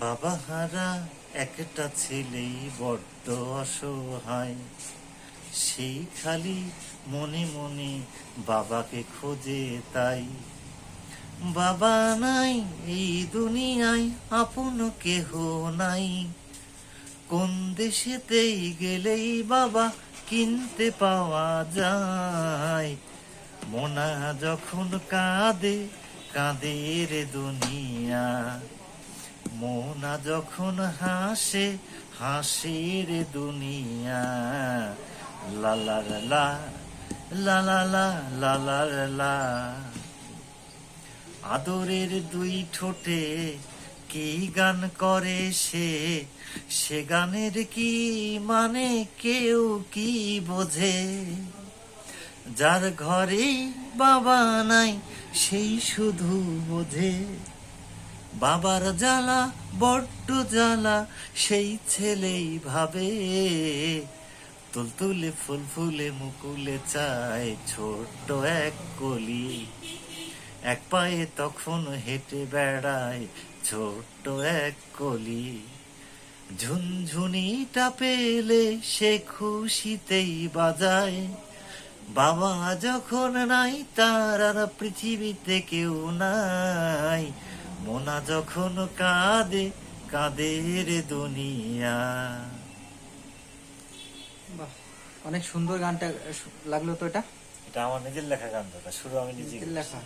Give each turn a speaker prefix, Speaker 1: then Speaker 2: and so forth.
Speaker 1: বাবা হারা, একটা ছেলেই বড্ড অসহায়। সেই খালি মনে মনে বাবাকে খোঁজে তাই। বাবা নাই এই দুনিয়ায়, আপন কেহ নাই। কোন দেশেতেই গেলেই বাবা কিনতে পাওয়া যায়। মোনা যখন কাঁদে কাঁদে রে দুনিয়া। সোনা যখন হাসে হাসির দুনিয়া। লালার লা লালা লা লা। আদরের দুই ঠোঁটে কি গান করে সে? সে গানের কি মানে কেউ কি বোঝে? যার ঘরে বাবা নাই, সেই শুধু বোঝে। বাবার জ্বালা, বড্ড জ্বালা, সেই ছেলেই ভাবে। তুলতুলে ফুল ফুলে মুকুলে চায় ছোট্ট এক কলি। এক পায়ে তখন হেঁটে বেড়ায় ছোট্ট এক কলি। ঝুনঝুনিটা পেলে সে খুশিতেই বাজায়। বাবা যখন নাই, তার আর পৃথিবীতে কেউ নাই। মোনা যখন কাঁদে কাঁদের রে দুনিয়া।
Speaker 2: বাহ অনেক সুন্দর গানটা লাগল তো এটা?
Speaker 1: এটা আমার নিজের লেখা গান দাদা শুরু আমি নিজে
Speaker 2: নিজের লেখা।